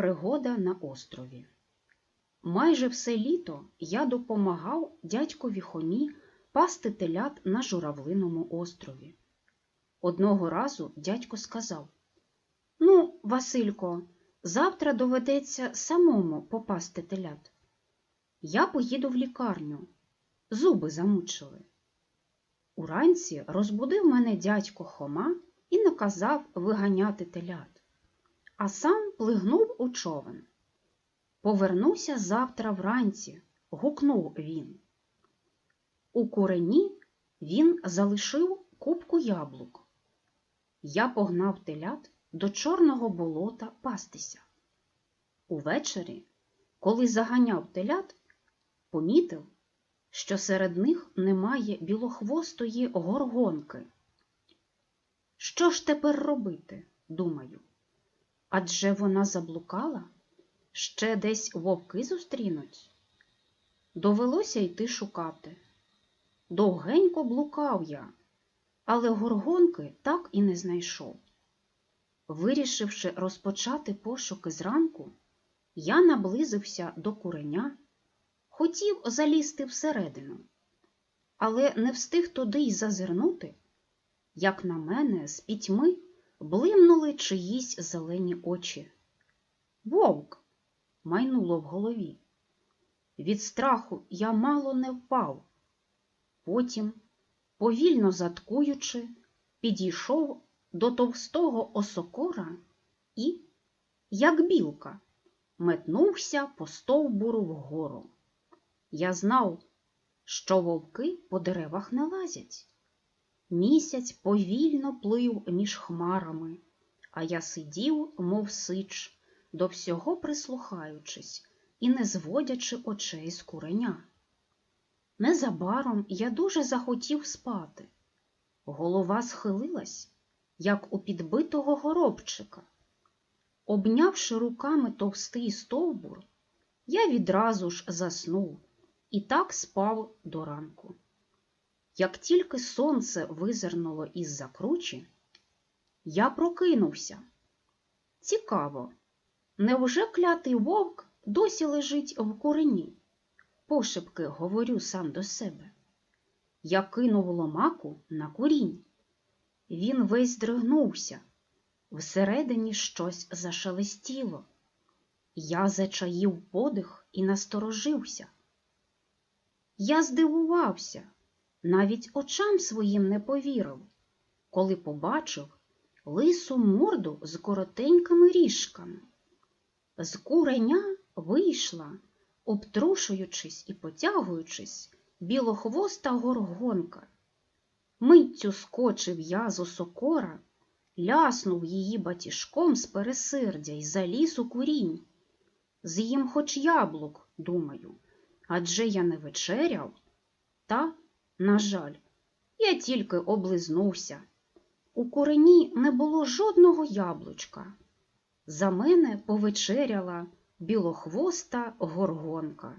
Пригода на острові. Майже все літо я допомагав дядькові Хомі пасти телят на журавлиному острові. Одного разу дядько сказав: Ну, Василько, завтра доведеться самому попасти телят. Я поїду в лікарню. Зуби замучили. Уранці розбудив мене дядько Хома і наказав виганяти телят, а сам плигнув у човен. Повернуся завтра вранці, гукнув він. У курені він залишив купку яблук. Я погнав телят до чорного болота пастися. Увечері, коли заганяв телят, помітив, що серед них немає білохвостої горгонки. Що ж тепер робити, думаю? Адже вона заблукала, ще десь вовки зустрінуть. Довелося йти шукати. Довгенько блукав я, але горгонки так і не знайшов. Вирішивши розпочати пошуки зранку, я наблизився до куреня, хотів залізти всередину, але не встиг туди й зазирнути, як на мене з пітьми блимнули чиїсь зелені очі. Вовк! майнуло в голові. Від страху я мало не впав. Потім, повільно заткуючи, підійшов до товстого осокора і, як білка, метнувся по стовбуру вгору. Я знав, що вовки по деревах не лазять. Місяць повільно плив між хмарами, а я сидів, мов сич, до всього прислухаючись і не зводячи очей з куреня. Незабаром я дуже захотів спати. Голова схилилась, як у підбитого горобчика. Обнявши руками товстий стовбур, я відразу ж заснув і так спав до ранку. Як тільки сонце визирнуло із за кручі, я прокинувся. Цікаво, невже клятий вовк досі лежить в курені? Пошепки говорю сам до себе. Я кинув ломаку на курінь. Він весь здригнувся. Всередині щось зашелестіло. Я зачаїв подих і насторожився. Я здивувався, навіть очам своїм не повірив, коли побачив лису морду з коротенькими ріжками. З куреня вийшла, обтрушуючись і потягуючись, білохвоста горгонка. Миттю скочив я з осокора, ляснув її батіжком з пересердя й заліз у курінь. З'їм хоч яблук, думаю, адже я не вечеряв. Та, на жаль, я тільки облизнувся. У корені не було жодного яблучка. За мене повечеряла білохвоста горгонка.